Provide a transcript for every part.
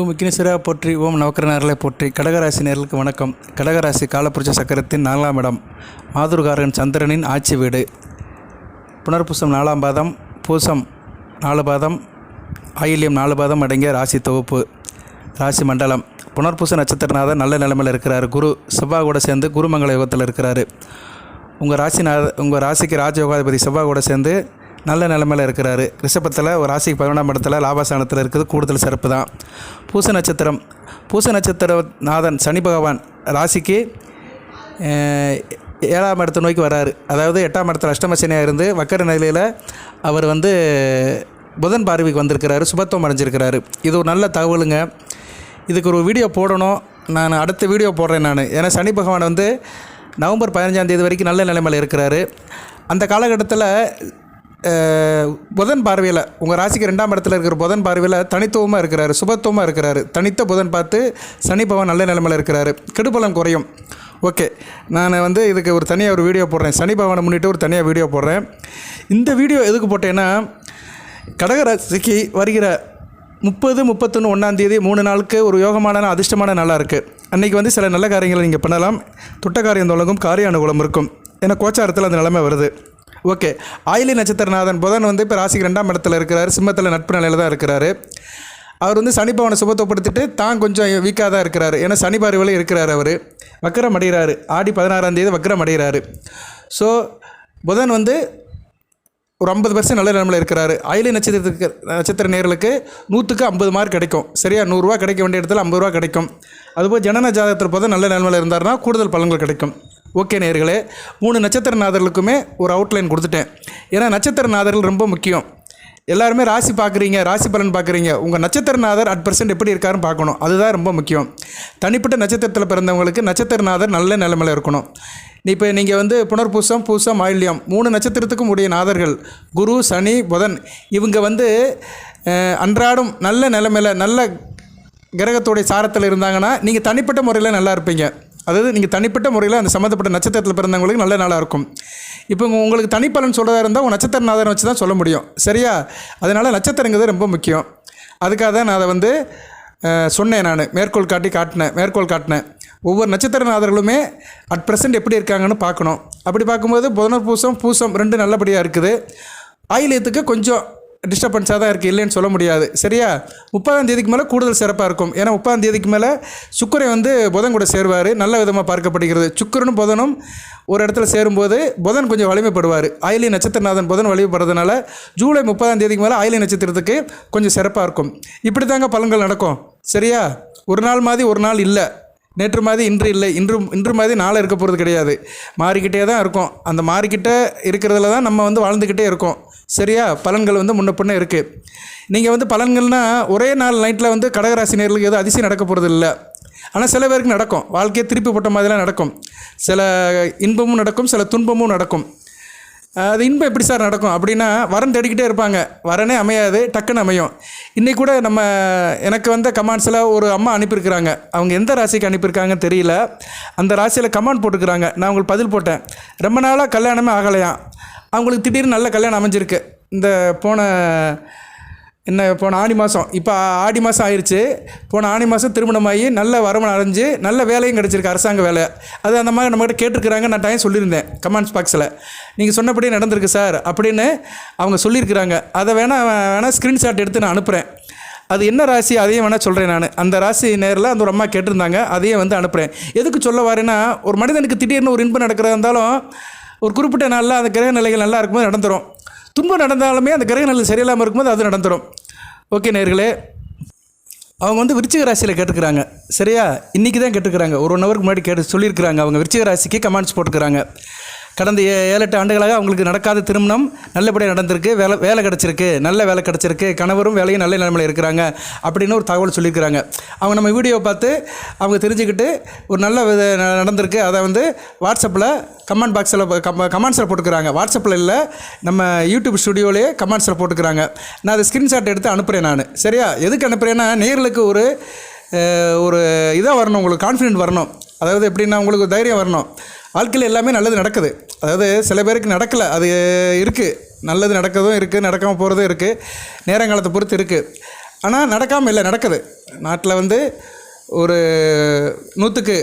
ஓம் விக்னேஸ்வராக போற்றி ஓம் நவக்கரனார்களை போற்றி. கடகராசி நேர்களுக்கு வணக்கம். கடகராசி காலப்புருஷ சக்கரத்தின் நாலாம் இடம் மாதுர்காரன் சந்திரனின் ஆட்சி வீடு. புனர்பூசம் நாலாம் பாதம் பூசம் நாலு பாதம் ஆயில்யம் நாலு பாதம் அடங்கிய ராசி தொகுப்பு. ராசி மண்டலம். புனர்பூச நட்சத்திரநாதர் நல்ல நிலைமையில் இருக்கிறார். குரு செவ்வாய் கூட சேர்ந்து குருமங்கல யோகத்தில் இருக்கிறாரு. உங்கள் ராசிநாத உங்கள் ராசிக்கு ராஜயோகாதிபதி செவ்வாய் கூட சேர்ந்து நல்ல நிலமையில் இருக்கிறாரு. ரிஷபத்தில் ஒரு ராசிக்கு பதினொன்றாம் இடத்துல லாபஸ்தானத்தில் இருக்குது. கூடுதல் சிறப்பு தான். பூச நட்சத்திரம். பூச நட்சத்திர நாதன் சனி பகவான் ராசிக்கு ஏழாம் இடத்தை நோக்கி வராரு. அதாவது எட்டாம் இடத்துல அஷ்டமசனியாக இருந்து வக்கர நிலையில் அவர் வந்து புதன் பார்வைக்கு வந்திருக்கிறாரு. சுபத்துவம் அடைஞ்சிருக்கிறாரு. இது ஒரு நல்ல தகவலுங்க. இதுக்கு ஒரு வீடியோ போடணும். நான் அடுத்த வீடியோ போடுறேன் நான். ஏன்னா சனி பகவான் வந்து நவம்பர் பதினஞ்சாம் தேதி வரைக்கும் நல்ல நிலைமையில் இருக்கிறாரு. அந்த காலகட்டத்தில் புதன் பார்வையில் உங்கள் ராசிக்கு ரெண்டாம் இடத்துல இருக்கிற புதன் பார்வையில் தனித்துவமாக இருக்கிறாரு சுபத்துவமாக இருக்கிறாரு. தனித்த புதன் பார்த்து சனி பவன் நல்ல நிலைமையில் இருக்கிறாரு. கெடுபலம் குறையும். ஓகே. நான் வந்து இதுக்கு ஒரு தனியாக ஒரு வீடியோ போடுறேன். சனி முன்னிட்டு ஒரு தனியாக வீடியோ போடுறேன். இந்த வீடியோ எதுக்கு போட்டேன்னா கடகராசிக்கு வருகிற முப்பது முப்பத்தொன்று ஒன்றாந்தேதி மூணு நாளுக்கு ஒரு யோகமான அதிர்ஷ்டமான நாளாக இருக்குது அன்றைக்கி வந்து சில நல்ல காரியங்களை நீங்கள் பண்ணலாம். துட்ட காரியம் தொடங்கும் காரிய அனுகூலம் இருக்கும். ஏன்னா கோச்சாரத்தில் அந்த நிலைமை வருது. ஓகே. ஆயிலி நட்சத்திரநாதன் புதன் வந்து இப்போ ராசிக்கு ரெண்டாம் இடத்துல இருக்கிறாரு. சிம்மத்தில் நட்பு நிலையில் தான் இருக்கிறாரு. அவர் வந்து சனி பவனை சுபத்துவப்படுத்திட்டு தான் கொஞ்சம் வீக்காக தான் இருக்கிறாரு. ஏன்னா சனி பார்வையில் இருக்கிறார் அவர். வக்கரம் அடைகிறாரு. ஆடி பதினாறாம் தேதி வக்கரம் அடைகிறாரு. ஸோ புதன் வந்து ஒரு ஐம்பது பர்சன்ட் நல்ல நிலமையில் இருக்கிறாரு. அயலி நட்சத்திரத்துக்கு நட்சத்திர நேர்களுக்கு நூற்றுக்கு ஐம்பது மார்க் கிடைக்கும். சரியா? நூறுரூவா கிடைக்க வேண்டிய இடத்துல ஐம்பது ரூபா கிடைக்கும். அதுபோல் ஜனன ஜாதகத்தில் போது நல்ல நிலமையில் இருந்தாருன்னா கூடுதல் பலன்கள் கிடைக்கும். ஓகே நேர்களே மூணு நட்சத்திர நாதர்களுக்குமே ஒரு அவுட்லைன் கொடுத்துட்டேன். ஏன்னா நட்சத்திர நாதர்கள் ரொம்ப முக்கியம். எல்லாருமே ராசி பார்க்குறீங்க ராசி பலன் பார்க்குறீங்க. உங்கள் நட்சத்திரநாதர் அட் பர்சன்ட் எப்படி இருக்காருன்னு பார்க்கணும். அதுதான் ரொம்ப முக்கியம். தனிப்பட்ட நட்சத்திரத்தில் பிறந்தவங்களுக்கு நட்சத்திரநாதர் நல்ல நிலைமையில் இருக்கணும். இப்போ நீங்கள் வந்து புனர்பூசம் பூசம் ஆயில்யம் மூணு நட்சத்திரத்துக்கும் உடைய நாதர்கள். குரு சனி புதன். இவங்க வந்து அன்றாடம் நல்ல நிலைமையில் நல்ல கிரகத்துடைய சாரத்தில் இருந்தாங்கன்னா நீங்கள் தனிப்பட்ட முறையில் நல்லா இருப்பீங்க. அதாவது நீங்கள் தனிப்பட்ட முறையில் அந்த சம்மந்தப்பட்ட நட்சத்திரத்தில் பிறந்தவங்களுக்கு நல்ல நாளாக இருக்கும். இப்போ உங்களுக்கு தனிப்பலன் சொல்கிறதா இருந்தால் உங்கள் நட்சத்திர நாதனை வச்சு தான் சொல்ல முடியும். சரியா? அதனால் நட்சத்திரங்கிறது ரொம்ப முக்கியம். அதுக்காக தான் நான் அதை வந்து சொன்னேன் நான். மேற்கோள் காட்டி காட்டினேன் மேற்கோள் காட்டினேன். ஒவ்வொரு நட்சத்திரநாதர்களுமே அட் ப்ரெசென்ட் எப்படி இருக்காங்கன்னு பார்க்கணும். அப்படி பார்க்கும்போது புதனர் பூசம் பூசம் ரெண்டு நல்லபடியாக இருக்குது. ஆயிலியத்துக்கு கொஞ்சம் டிஸ்டர்பன்ஸாக தான் இருக்குது இல்லைன்னு சொல்ல முடியாது. சரியா? முப்பதாம் தேதிக்கு மேலே கூடுதல் சிறப்பாக இருக்கும். ஏன்னா முப்பதாம் தேதிக்கு மேலே சுக்கரை வந்து புதன் கூட சேருவார். நல்ல விதமாக பார்க்கப்படுகிறது. சுக்கரனும் புதனும் ஒரு இடத்துல சேரும்போது புதன் கொஞ்சம் வலிமைப்படுவார். ஆயிலி நட்சத்திரநாதன் புதன் வலிமைப்படுறதுனால ஜூலை முப்பதாம் தேதிக்கு மேலே ஆயிலி நட்சத்திரத்துக்கு கொஞ்சம் சிறப்பாக இருக்கும். இப்படி தாங்க பலன்கள் நடக்கும். சரியா? ஒரு நாள் மாதிரி ஒரு நாள் இல்லை. நேற்று மாதிரி இன்று இல்லை இன்று இன்று மாதிரி நாளை இருக்க போகிறது கிடையாது. மாறிக்கிட்டே தான் இருக்கும். அந்த மாறிக்கிட்டே இருக்கிறதுல தான் நம்ம வந்து வாழ்ந்துக்கிட்டே இருக்கோம். சரியா? பலன்கள் வந்து முன்ன பின்ன இருக்குது நீங்கள் வந்து பலன்கள்னால் ஒரே நாள் நைட்டில் வந்து கடகராசி நேர்களுக்கு எதுவும் அதிசயம் நடக்க போகிறது இல்லை. ஆனால் சில பேருக்கு நடக்கும். வாழ்க்கையை திருப்பி போட்ட மாதிரிலாம் நடக்கும். சில இன்பமும் நடக்கும் சில துன்பமும் நடக்கும். அது இன்பம் எப்படி சார் நடக்கும்? அப்படின்னா வரன் தேடிக்கிட்டே இருப்பாங்க. வரனே அமையாது டக்குன்னு அமையும். இன்றைக்கி கூட நம்ம எனக்கு வந்த கமெண்ட்ஸில் ஒரு அம்மா அனுப்பியிருக்கிறாங்க. அவங்க எந்த ராசிக்கு அனுப்பியிருக்காங்கன்னு தெரியல. அந்த ராசியில் கமெண்ட் போட்டுக்கிறாங்க நான் உங்களுக்கு பதில் போட்டேன். ரொம்ப நாளாக கல்யாணமே ஆகலையாம். அவங்களுக்கு திடீர்னு நல்ல கல்யாணம் அமைஞ்சிருக்கு. இந்த போன என்ன போன ஆடி மாதம் இப்போ ஆடி மாதம் ஆயிடுச்சு போன ஆடி மாதம் திருமணமாகி நல்ல வருமானம் அடைஞ்சு நல்ல வேலையும் கிடச்சிருக்கு அரசாங்க வேலை. அது அந்த மாதிரி நம்மகிட்ட கேட்டிருக்கிறாங்க நான் டைம் சொல்லியிருந்தேன் கமெண்ட்ஸ் பாக்ஸில் நீங்கள் சொன்னபடி நடந்திருக்கு சார் அப்படின்னு அவங்க சொல்லியிருக்கிறாங்க. அதை வேணால் வேணால் ஸ்க்ரீன்ஷாட் எடுத்து நான் அனுப்புகிறேன் அது என்ன ராசி அதையும் வேணால் சொல்கிறேன் நான். அந்த ராசி நேரில் அந்த ஒரு அம்மா கேட்டிருந்தாங்க அதையும் வந்து அனுப்புகிறேன் எதுக்கு சொல்ல வரேன்னா ஒரு மனிதனுக்கு திடீர்னு ஒரு இன்பம் நடக்கிறதா இருந்தாலும் ஒரு குறிப்பிட்ட நாளில் அந்த கிரக நிலைகள் நல்லா இருக்கும்போது நடந்துரும். துன்பம் நடந்தாலுமே அந்த கிரக நிலை சரியில்லாமல் இருக்கும்போது அது நடந்துடும் ஓகே நேர்களே அவங்க வந்து விருச்சிக ராசியில் கேட்டுக்கிறாங்க. சரியா? இன்றைக்கி தான் கேட்டுக்கிறாங்க. ஒரு ஒன் ஹவருக்கு முன்னாடி கேட்டு சொல்லியிருக்கிறாங்க. அவங்க விருச்சிக ராசிக்கு கமெண்ட்ஸ் போட்டுக்கிறாங்க கடந்த ஏழு எட்டு ஆண்டுகளாக அவங்களுக்கு நடக்காத திருமணம் நல்லபடியாக நடந்திருக்கு. வேலை வேலை கிடச்சிருக்கு. நல்ல வேலை கிடச்சிருக்கு. கணவரும் வேலையும் நல்ல நிலைமையில் இருக்கிறாங்க அப்படின்னு ஒரு தகவல் சொல்லியிருக்கிறாங்க. அவங்க நம்ம வீடியோ பார்த்து அவங்க தெரிஞ்சுக்கிட்டு ஒரு நல்ல வித நடந்திருக்கு. அதை வந்து வாட்ஸ்அப்பில் கமெண்ட் பாக்ஸில் கமெண்ட்ஸில் போட்டுக்கிறாங்க. வாட்ஸ்அப்பில் இல்லை நம்ம யூடியூப் ஸ்டுடியோலேயே கமெண்ட்ஸில் போட்டுக்கிறாங்க. நான் அதை ஸ்க்ரீன்ஷாட் எடுத்து அனுப்புகிறேன் நான். சரியா? எதுக்கு அனுப்புகிறேன்னா நேர்களுக்கு ஒரு ஒரு இதாக வரணும். உங்களுக்கு கான்ஃபிடென்ட் வரணும். அதாவது எப்படின்னா உங்களுக்கு தைரியம் வரணும். வாழ்க்கையில் எல்லாமே நல்லது நடக்குது. அதாவது சில பேருக்கு நடக்கலை அது இருக்குது நல்லது நடக்கிறதும் இருக்குது நடக்காமல் போகிறதும் இருக்குது நேரங்காலத்தை பொறுத்து இருக்குது ஆனால் நடக்காமல் இல்லை நடக்குது. நாட்டில் வந்து ஒரு நூற்றுக்கு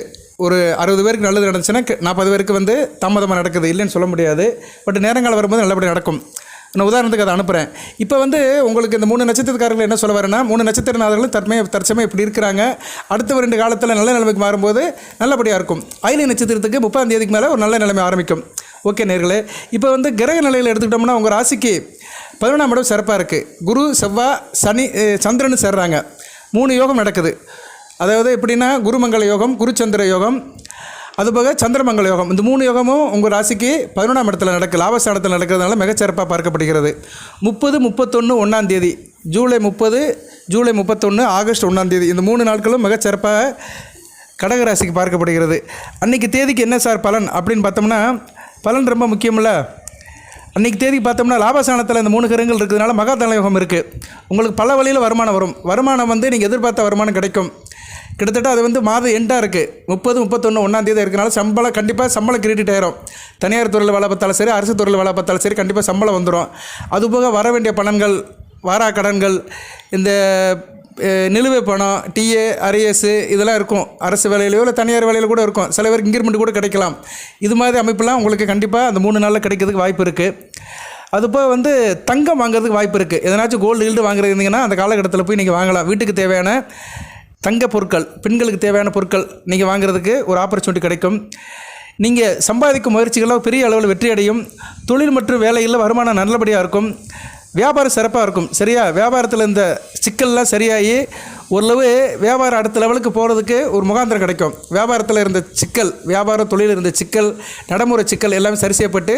ஒரு அறுபது பேருக்கு நல்லது நடந்துச்சுன்னா நாற்பது பேருக்கு வந்து தாமதமாக நடக்குது. இல்லைன்னு சொல்ல முடியாது. பட் நேரங்காலம் வரும்போது நல்லபடி நடக்கும். நான் உதாரணத்துக்கு அதை அனுப்புகிறேன் இப்போ வந்து உங்களுக்கு இந்த மூணு நட்சத்திரக்காரர்கள் என்ன சொல்ல வரேன்னா மூணு நட்சத்திரநாதர்களும் தற்மையை தற்சமயம் இப்படி இருக்கிறாங்க? அடுத்த ரெண்டு காலத்தில் நல்ல நிலைமைக்கு மாறும்போது நல்லபடியாக இருக்கும். ஐலி நட்சத்திரத்துக்கு முப்பதாம் தேதிக்கு மேலே ஒரு நல்ல நிலைமை ஆரம்பிக்கும். ஓகே நேர்களே இப்போ வந்து கிரக நிலையில் எடுத்துக்கிட்டோம்னா உங்கள் ராசிக்கு பதினொன்றாம் இடம் சிறப்பாக இருக்குது குரு செவ்வாய் சனி சந்திரன் சேர்றாங்க. மூணு யோகம் நடக்குது. அதாவது எப்படின்னா குருமங்கள யோகம் குருச்சந்திர யோகம் அதுபோக சந்திரமங்கல யோகம். இந்த மூணு யோகமும் உங்கள் ராசிக்கு பதினொன்றாம் இடத்துல நடக்கு லாபஸ்தானத்தில் நடக்கிறதுனால மிகச்சிறப்பாக பார்க்கப்படுகிறது. முப்பது முப்பத்தொன்று ஒன்றாம் தேதி. ஜூலை முப்பது ஜூலை முப்பத்தொன்று ஆகஸ்ட் ஒன்றாம் தேதி. இந்த மூணு நாட்களும் மிகச்சிறப்பாக கடகராசிக்கு பார்க்கப்படுகிறது. அன்றைக்கி தேதிக்கு என்ன சார் பலன் அப்படின்னு பார்த்தோம்னா பலன் ரொம்ப முக்கியமில்ல அன்றைக்கி தேதி பார்த்தோம்னா லாபஸ்தானத்தில் இந்த மூணு கிரகங்கள் இருக்கிறதுனால மகா யோகம் இருக்குது உங்களுக்கு பல வழியில் வருமானம் வரும். வருமானம் வந்து நீங்கள் எதிர்பார்த்த வருமானம் கிடைக்கும். கிட்டத்தட்ட அது வந்து மாதம் எண்டாக இருக்குது முப்பது முப்பத்தொன்று ஒன்றாம் தேதி இருக்கனால சம்பளம் கண்டிப்பாக சம்பளம் கிரெடிட் ஆயிரும். தனியார் துறையில் வேலை பார்த்தாலும் சரி அரசு துறையில் வேலை பார்த்தாலும் சரி கண்டிப்பாக சம்பளம் வந்துடும் அதுபோக வர வேண்டிய பணங்கள் வாரா கடன்கள் இந்த நிலுவை பணம் டிஏ அரியஸு இதெல்லாம் இருக்கும். அரசு வேலையிலையோ இல்லை தனியார் வேலையில் கூட இருக்கும். சில பேருக்கு இன்க்ரிமெண்ட் கூட கிடைக்கலாம். இது மாதிரி அமைப்பெல்லாம் உங்களுக்கு கண்டிப்பாக அந்த மூணு நாளில் கிடைக்கிறதுக்கு வாய்ப்பு இருக்குது அதுபோக வந்து தங்கம் வாங்குறதுக்கு வாய்ப்பு இருக்குது எதனாச்சும் கோல்டு ஈல்டு வாங்குறது இருந்தீங்கன்னா அந்த காலகட்டத்தில் போய் நீங்கள் வாங்கலாம். வீட்டுக்கு தேவையான தங்க பொருட்கள் பெண்களுக்கு தேவையான பொருட்கள் நீங்கள் வாங்குறதுக்கு ஒரு ஆப்பர்ச்சுனிட்டி கிடைக்கும். நீங்கள் சம்பாதிக்கும் முயற்சிகளில் பெரிய அளவில் வெற்றி அடையும் தொழில் மற்றும் வேலையில் வருமானம் நல்லபடியாக இருக்கும். வியாபாரம் சிறப்பாக இருக்கும். சரியா? வியாபாரத்தில் இந்த சிக்கல்லாம் சரியாகி ஓரளவு வியாபாரம் அடுத்த லெவலுக்கு போகிறதுக்கு ஒரு முகாந்திரம் கிடைக்கும். வியாபாரத்தில் இருந்த சிக்கல் வியாபார தொழில் இருந்த சிக்கல் நடைமுறை சிக்கல் எல்லாமே சரி செய்யப்பட்டு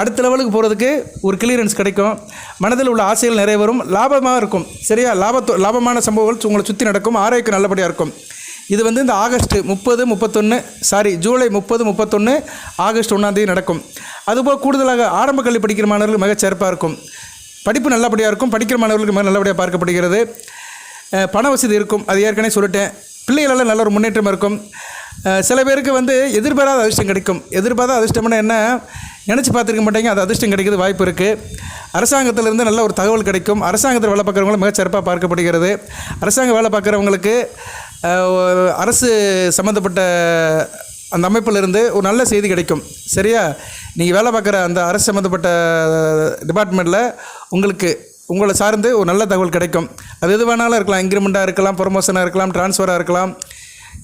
அடுத்த லெவலுக்கு போகிறதுக்கு ஒரு கிளியரன்ஸ் கிடைக்கும். மனதில் உள்ள ஆசைகள் நிறைவேறும் லாபமாக இருக்கும். சரியா? லாபத்தோ லாபமான சம்பவங்கள் உங்களை சுற்றி நடக்கும். ஆரோக்கியம் நல்லபடியாக இருக்கும். இது வந்து இந்த ஆகஸ்ட் முப்பது முப்பத்தொன்று சாரி ஜூலை முப்பது முப்பத்தொன்று ஆகஸ்ட் ஒன்றாந்தேதி நடக்கும். அதுபோல் கூடுதலாக ஆரம்ப கல்வி படிக்கிற மாணவர்கள் மிகச் சிறப்பாக இருக்கும். படிப்பு நல்லபடியாக இருக்கும். படிக்கிற மாணவர்களுக்கு மிக நல்லபடியாக பார்க்கப்படுகிறது. பண வசதி இருக்கும். அது ஏற்கனவே சொல்லிட்டேன். பிள்ளைகளெல்லாம் நல்ல ஒரு முன்னேற்றம் இருக்கும். சில பேருக்கு வந்து எதிர்பாராத அதிர்ஷ்டம் கிடைக்கும். எதிர்பாராத அதிர்ஷ்டம்னா என்ன? நினச்சி பார்த்துருக்க மாட்டேங்க. அது அதிர்ஷ்டம் கிடைக்கிறது வாய்ப்பு இருக்குது அரசாங்கத்திலிருந்து நல்ல ஒரு தகவல் கிடைக்கும். அரசாங்கத்தில் வேலை பார்க்குறவங்களும் மிக சிறப்பாக பார்க்கப்படுகிறது. அரசாங்க வேலை பார்க்குறவங்களுக்கு அரசு சம்மந்தப்பட்ட அந்த அமைப்பில் இருந்து ஒரு நல்ல செய்தி கிடைக்கும். சரியா? நீங்கள் வேலை பார்க்குற அந்த அரசு சம்மந்தப்பட்ட டிபார்ட்மெண்ட்டில் உங்களுக்கு உங்களை சார்ந்து ஒரு நல்ல தகவல் கிடைக்கும். அது எது வேணாலும் இருக்கலாம் இன்க்ரிமெண்ட்டாக இருக்கலாம் ப்ரொமோஷனாக இருக்கலாம் ட்ரான்ஸ்ஃபராக இருக்கலாம்.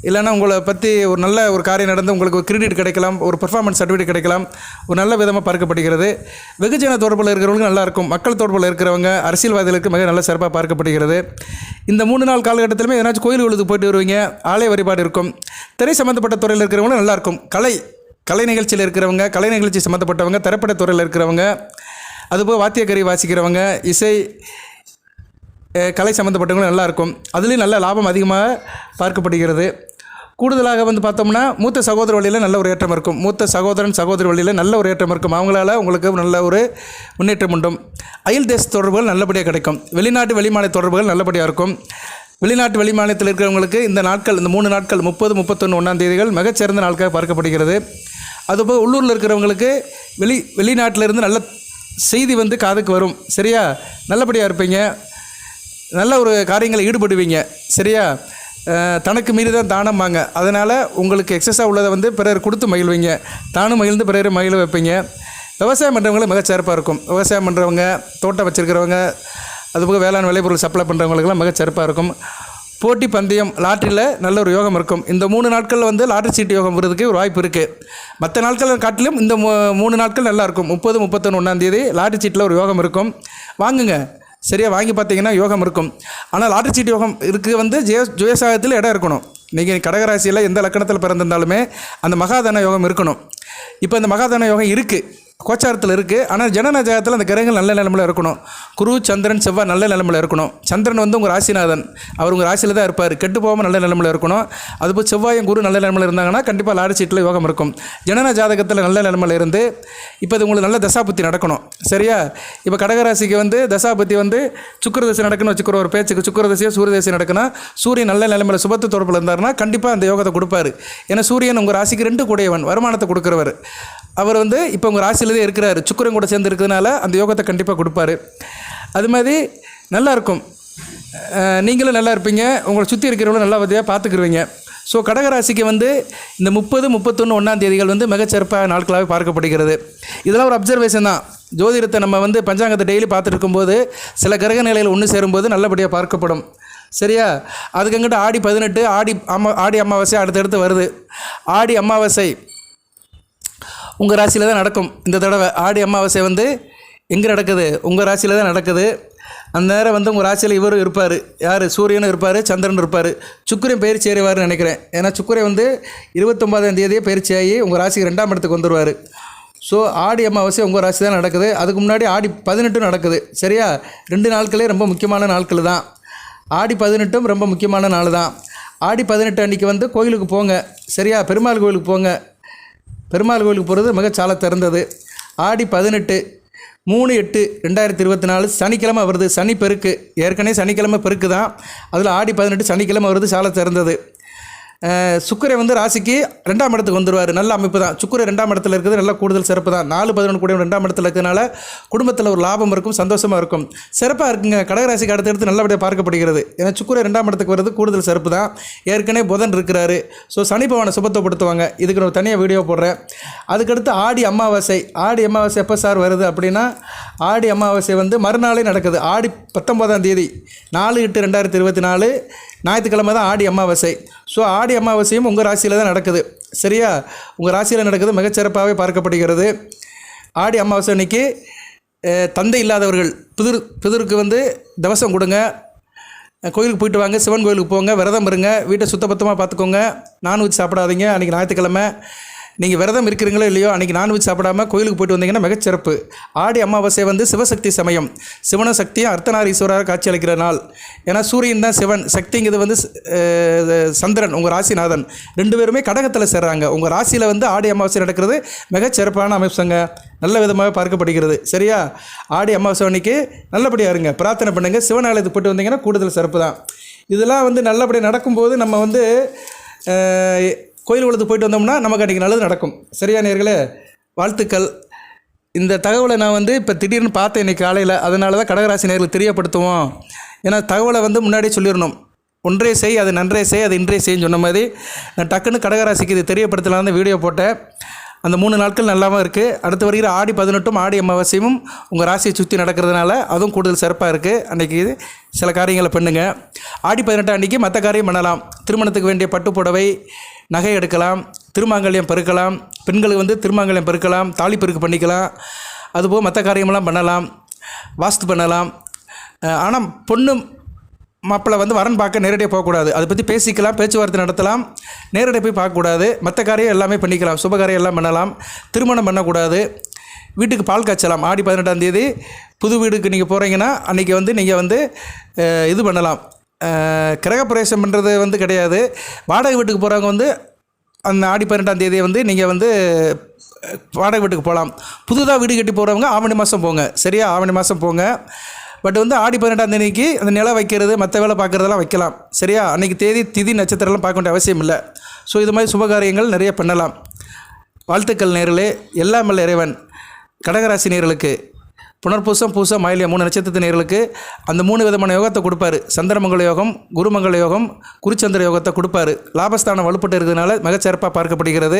இல்லைன்னா உங்களை பற்றி ஒரு நல்ல ஒரு காரியம் நடந்து உங்களுக்கு ஒரு கிரெடிட் கிடைக்கலாம் ஒரு பர்ஃபார்மன்ஸ் சர்டிஃபிகேட் கிடைக்கலாம். ஒரு நல்ல விதமாக பார்க்கப்படுகிறது. வெகுஜன தொடர்பில் இருக்கிறவங்களுக்கு நல்லாயிருக்கும் மக்கள் தொடர்பில் இருக்கிறவங்க அரசியல்வாதிகளுக்கு மிக நல்ல சிறப்பாக பார்க்கப்படுகிறது. இந்த மூணு நாள் காலகட்டத்திலுமே எதனாச்சும் கோயில்களுக்கு போயிட்டு வருவீங்க ஆலய வழிபாடு இருக்கும். திரை சம்மந்தப்பட்ட துறையில் இருக்கிறவங்களும் நல்லாயிருக்கும் கலை கலை நிகழ்ச்சியில் இருக்கிறவங்க கலை நிகழ்ச்சி சம்மந்தப்பட்டவங்க திரைப்பட துறையில் இருக்கிறவங்க அதுபோல் வாத்தியக்கரை வாசிக்கிறவங்க இசை கலை சம்மந்தப்பட்டவங்களும் நல்லாயிருக்கும் அதுலேயும் நல்ல லாபம் அதிகமாக பார்க்கப்படுகிறது. கூடுதலாக வந்து பார்த்தோம்னா மூத்த சகோதர வழியில் நல்ல ஒரு ஏற்றம் இருக்கும். மூத்த சகோதரன் சகோதரி வழியில் நல்ல ஒரு ஏற்றம் இருக்கும். அவங்களால உங்களுக்கு நல்ல ஒரு முன்னேற்றம் உண்டும். அயல் தேச தொடர்புகள் நல்லபடியாக கிடைக்கும். வெளிநாட்டு வெளிமாநில தொடர்புகள் நல்லபடியாக இருக்கும். வெளிநாட்டு வெளிமாநிலத்தில் இருக்கிறவங்களுக்கு இந்த நாட்கள் இந்த மூணு நாட்கள் முப்பது முப்பத்தொன்று ஒன்றாம் தேதிகள் மிகச்சிறந்த நாட்களாக பார்க்கப்படுகிறது. அதுபோல் உள்ளூரில் இருக்கிறவங்களுக்கு வெளி வெளிநாட்டிலிருந்து நல்ல செய்தி வந்து காதுக்கு வரும். சரியா? நல்லபடியாக இருப்பீங்க. நல்ல ஒரு காரியங்களை ஈடுபடுவீங்க. சரியா? தனக்கு மீறி தான் தானம்பாங்க அதனால் உங்களுக்கு எக்ஸஸாக உள்ளதை வந்து பிறர் கொடுத்து மகிழ்வீங்க. தானும் மகிழ்ந்து பிறர் மகிழ வைப்பீங்க. விவசாயம் பண்ணுறவங்களும் மிகச்சிறப்பாக இருக்கும். விவசாயம் பண்ணுறவங்க தோட்டம் வச்சுருக்கிறவங்க அதுபோக வேளாண் விளைபொருள் சப்ளை பண்ணுறவங்களுக்கெல்லாம் மிகச்சிறப்பாக இருக்கும். போட்டி பந்தயம் லாட்டரியில் நல்ல ஒரு யோகம் இருக்கும். இந்த மூணு நாட்களில் வந்து லாட்ரி சீட்டு யோகம் வருதுக்கு ஒரு வாய்ப்பு இருக்குது மற்ற நாட்களை காட்டிலும் இந்த மூ- மூணு நாட்கள் நல்லா இருக்கும். முப்பது முப்பத்தொன்று ஒன்றாந்தேதி லாட்ரி சீட்டில் ஒரு யோகம் இருக்கும். வாங்குங்க. சரியாக வாங்கி பார்த்தீங்கன்னா யோகம் இருக்கும். ஆனால் லாட்ரி சீட்டு யோகம் இருக்குது வந்து ஜெய ஜெயசாகத்தில் இடம் இருக்கணும். நீங்கள் கடகராசியில் எந்த லக்கணத்தில் பிறந்திருந்தாலுமே அந்த மகாதன யோகம் இருக்கணும். இப்போ இந்த மகாதன யோகம் இருக்குது கோச்சாரத்தில் இருக்குது ஆனால் ஜனநாயகத்தில் அந்த கிரகங்கள் நல்ல நிலமையில் இருக்கணும். குரு சந்திரன் செவ்வாய் நல்ல நிலமையில் இருக்கணும். சந்திரன் வந்து உங்கள் ராசிநாதன். அவர் உங்கள் ராசியில் தான் இருப்பார். கெட்டு போகாமல் நல்ல நிலமையில் இருக்கணும். அதுபோல் செவ்வாயும் குரு நல்ல நிலமையில் இருந்தாங்கன்னா கண்டிப்பாக லாரி சீட்டில் யோகம் இருக்கும். ஜனன ஜாதகத்தில் நல்ல நிலமையில் இருந்து இப்போ இது உங்களுக்கு நல்ல தசாபுத்தி நடக்கணும். சரியா? இப்போ கடகராசிக்கு வந்து தசாபுத்தி வந்து சுக்கரதசை நடக்கணும் வச்சுக்கிற ஒரு பேச்சுக்கு சுக்கரதசையோ சூரியதசை நடக்கணும் சூரியன் நல்ல நிலைமையில் சுபத்து தொடர்பில் இருந்தாருன்னா கண்டிப்பாக அந்த யோகத்தை கொடுப்பாரு. ஏன்னா சூரியன் உங்கள் ராசிக்கு ரெண்டு கூடையவன். வருமானத்தை கொடுக்குறவர். அவர் வந்து இப்போ உங்கள் ராசியிலே இருக்கிறாரு. சுக்கரன் கூட சேர்ந்து இருக்கிறதுனால அந்த யோகத்தை கண்டிப்பாக கொடுப்பாரு. அது மாதிரி நல்லாயிருக்கும் நீங்களும் நல்லா இருப்பீங்க. உங்களை சுற்றி இருக்கிறவங்களும் நல்லா வதியாக பார்த்துக்குருவீங்க ஸோ கடகராசிக்கு வந்து இந்த முப்பது முப்பத்தொன்று ஒன்றாம் தேதிகள் வந்து மிகச்சிறப்பாக நாட்களாகவே பார்க்கப்படுகிறது. இதெல்லாம் ஒரு அப்சர்வேஷன் தான். ஜோதிடத்தை நம்ம வந்து பஞ்சாங்கத்தை டெய்லி பார்த்துட்டு இருக்கும்போது சில கிரக நிலையில் ஒன்று சேரும்போது நல்லபடியாக பார்க்கப்படும். சரியா? அதுக்கங்கிட்ட ஆடி பதினெட்டு ஆடி அம்மா ஆடி அமாவாசை அடுத்தடுத்து வருது. ஆடி அமாவாசை உங்கள் ராசியில் தான் நடக்கும். இந்த தடவை ஆடி அமாவாசை வந்து எங்கே நடக்குது? உங்கள் ராசியில் தான் நடக்குது. அந்த நேரம் வந்து உங்கள் ராசியில் இவரும் இருப்பார். யார்? சூரியனும் இருப்பார் சந்திரன் இருப்பார். சுக்கிரன் பயிற்சி ஏறிவார்னு நினைக்கிறேன். ஏன்னா சுக்கிரன் வந்து இருபத்தொம்பதாம் தேதியே பயிற்சி ஆகி உங்கள் ராசிக்கு ரெண்டாம் இடத்துக்கு வந்துடுவார் ஸோ ஆடி அமாவாசை உங்கள் ராசி தான் நடக்குது. அதுக்கு முன்னாடி ஆடி பதினெட்டும் நடக்குது. சரியா? ரெண்டு நாட்களே ரொம்ப முக்கியமான நாட்கள் தான். ஆடி பதினெட்டும் ரொம்ப முக்கியமான நாள் தான். ஆடி பதினெட்டு அன்றைக்கி வந்து கோயிலுக்கு போங்க. சரியா? பெருமாள் கோயிலுக்கு போங்க. பெருமாள் கோயிலுக்கு போகிறது மிக சால திறந்தது. ஆடி பதினெட்டு மூணு எட்டு ரெண்டாயிரத்தி இருபத்தி நாலு சனிக்கிழமை வருது. சனி பெருக்கு. ஏற்கனவே சனிக்கிழமை பெருக்கு தான் அதில் ஆடி பதினெட்டு சனிக்கிழமை வருது சாலை திறந்தது. சுக்கரை வந்து ராசிக்கு ரெண்டாம் இடத்துக்கு வந்துடுவார் நல்ல அமைப்பு தான். சுக்கரை ரெண்டாம் இடத்துல இருக்கிறது நல்ல கூடுதல் சிறப்பு தான். நாலு பதினொன்று கூட ரெண்டாம் இடத்துல இருக்கிறதுனால குடும்பத்தில் ஒரு லாபம் இருக்கும் சந்தோஷமாக இருக்கும். சிறப்பாக இருக்குங்க. கடகராசிக்கு அடுத்தடுத்து நல்லபடியாக பார்க்கப்படுகிறது. ஏன்னா சுக்கரை ரெண்டாம் இடத்துக்கு வர்றது கூடுதல் சிறப்பு தான். ஏற்கனவே புதன் இருக்கிறாரு. ஸோ சனி சுபத்தப்படுத்துவாங்க இதுக்கு நான் தனியாக வீடியோ போடுறேன். அதுக்கடுத்து ஆடி அமாவாசை. ஆடி அமாவாசை எப்போ சார் வருது அப்படின்னா ஆடி அமாவாசை வந்து மறுநாளே நடக்குது. ஆடி பத்தொம்போதாம் தேதி. நாலு எட்டு ரெண்டாயிரத்தி இருபத்தி நாலு. ஞாயிற்றுக்கிழமை தான் ஆடி அமாவாசை. ஸோ ஆடி அமாவாசையும் உங்கள் ராசியில் தான் நடக்குது. சரியா? உங்கள் ராசியில் நடக்குது மிகச்சிறப்பாகவே பார்க்கப்படுகிறது. ஆடி அமாவாசை அன்னைக்கு தந்தை இல்லாதவர்கள் பிதிர் பிதிருக்கு வந்து தவசம் கொடுங்க. கோயிலுக்கு போயிட்டு வாங்க சிவன் கோயிலுக்கு போங்க விரதம் இருங்க வீட்டை சுத்தபத்தமாக பார்த்துக்கோங்க. நான்வெஜ் சாப்பிடாதீங்க. அன்றைக்கி ஞாயிற்றுக்கிழமை நீங்கள் விரதம் இருக்கிறீங்களோ இல்லையோ அன்றைக்கி நான்வெஜ் சாப்பிடாம கோயிலுக்கு போயிட்டு வந்தீங்கன்னா மிகச்சிறப்பு ஆடி அமாவாசை வந்து சிவசக்தி சமயம். சிவன சக்தியும் அர்த்தநாரீஸ்வரராக காட்சி அளிக்கிற நாள். ஏன்னா சூரியன் தான் சிவன். சக்திங்கிறது வந்து சந்திரன் உங்கள் ராசிநாதன். ரெண்டு பேருமே கடகத்தில் சேர்றாங்க. உங்கள் ராசியில் வந்து ஆடி அமாவாசை நடக்கிறது மிகச்சிறப்பான அமைப்புங்க. நல்ல விதமாக பார்க்கப்படுகிறது. சரியா? ஆடி அமாவாசை அன்னைக்கு நல்லபடியாக இருங்க. பிரார்த்தனை பண்ணுங்கள் சிவன் ஆலயத்துக்கு போயிட்டு வந்தீங்கன்னா கூடுதல் சிறப்பு தான். இதெல்லாம் வந்து நல்லபடியாக நடக்கும்போது நம்ம வந்து கோயில் குளத்துக்கு போயிட்டு வந்தோம்னா நமக்கு அன்றைக்கி நல்லது நடக்கும். சரியா நேர்களே? வாழ்த்துக்கள். இந்த தகவலை நான் வந்து இப்போ திடீர்னு பார்த்தேன் இன்றைக்கி காலையில். அதனால தான் கடகராசி நேர்களுக்கு தெரியப்படுத்துவோம். ஏன்னா தகவலை வந்து முன்னாடியே சொல்லிடணும். ஒன்றே செய் அது நன்றே செய் அது இன்றே செய்ன்னு சொன்ன மாதிரி நான் டக்குன்னு கடகராசிக்கு இது தெரியப்படுத்தலான்னு வீடியோ போட்டேன். அந்த மூணு நாட்கள் நல்லாவும் இருக்குது அடுத்து வருகிற ஆடி பதினெட்டும் ஆடி அமாவாசையும் உங்கள் ராசியை சுற்றி நடக்கிறதுனால அதுவும் கூடுதல் சிறப்பாக இருக்குது அன்றைக்கி சில காரியங்களை பண்ணுங்கள் ஆடி பதினெட்டாம் அன்றைக்கி மற்ற காரியம் பண்ணலாம். திருமணத்துக்கு வேண்டிய பட்டு புடவை நகை எடுக்கலாம் திருமாங்கல்யம் பெருக்கலாம் பெண்களுக்கு வந்து திருமாங்கல்யம் பெருக்கலாம் தாலி பெருக்கு பண்ணிக்கலாம் அதுபோக மற்ற காரியமெல்லாம் பண்ணலாம் வாஸ்து பண்ணலாம். ஆனால் பொண்ணு மாப்பிள்ளை வந்து வரன் பார்க்க நேரடியாக போகக்கூடாது. அதை பற்றி பேசிக்கலாம் பேச்சுவார்த்தை நடத்தலாம் நேரடியாக போய் பார்க்கக்கூடாது. மற்ற காரியம் எல்லாமே பண்ணிக்கலாம் சுப காரியம் எல்லாம் பண்ணலாம் திருமணம் பண்ணக்கூடாது. வீட்டுக்கு பால் காய்ச்சலாம் ஆடி பதினெட்டாம் தேதி புது வீடுக்கு நீங்கள் போகிறீங்கன்னா அன்றைக்கி வந்து நீங்கள் வந்து இது பண்ணலாம். கிரகப்பிரவேசம் பண்ணுறது வந்து கிடையாது. வாடகை வீட்டுக்கு போகிறவங்க வந்து அந்த ஆடி பதினெட்டாம் தேதியை வந்து நீங்கள் வந்து வாடகை வீட்டுக்கு போகலாம் புதுதாக வீடு கட்டி போகிறவங்க ஆவணி மாதம் போங்க. சரியா? ஆவணி மாதம் போங்க. பட் வந்து ஆடி பதினெட்டாம் தேதிக்கு அந்த நிலம் வைக்கிறது மற்ற வேலை பார்க்குறதெல்லாம் வைக்கலாம். சரியா? அன்றைக்கி தேதி திதி நட்சத்திரம்லாம் பார்க்க வேண்டிய அவசியம் இல்லை. ஸோ இது மாதிரி சுபகாரியங்கள் நிறைய பண்ணலாம். வாழ்த்துக்கள் நேர்களே. எல்லாம் இறைவன். கடகராசி நேர்களுக்கு. புனர்பூசம் பூசம் மயிலிய மூணு நட்சத்திரத்து நேர்களுக்கு அந்த மூணு விதமான யோகத்தை கொடுப்பாரு. சந்திரமங்கல யோகம் குருமங்கல யோகம் குருச்சந்திர யோகத்தை கொடுப்பாரு. லாபஸ்தானம் வலுப்பட்டு இருக்கிறதுனால மிகச்சிறப்பாக பார்க்கப்படுகிறது.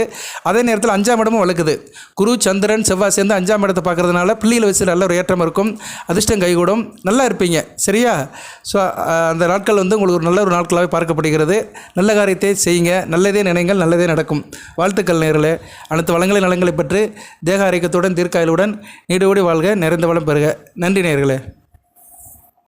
அதே நேரத்தில் அஞ்சாம் இடமும் வலுக்குது. குரு சந்திரன் செவ்வாய் சேர்ந்து அஞ்சாம் இடத்தை பார்க்கறதுனால பிள்ளையில் வச்சு நல்ல ஒரு ஏற்றம் இருக்கும். அதிர்ஷ்டம் கைகூடும். நல்லா இருப்பீங்க. சரியா? ஸோ அந்த நாட்கள் வந்து உங்களுக்கு ஒரு நல்ல ஒரு நாட்களாகவே பார்க்கப்படுகிறது. நல்ல காரியத்தை செய்யுங்க. நல்லதே நினைங்கள் நல்லதே நடக்கும். வாழ்த்துக்கள் நேரில் அனைத்து வளங்களை நலங்களை பெற்று தேக ஆரோக்கியத்துடன் தீர்க்காயலுடன் நீடோடி வாழ்க. நிறைந்த வளம் பெறுக. நன்றி நேர்களே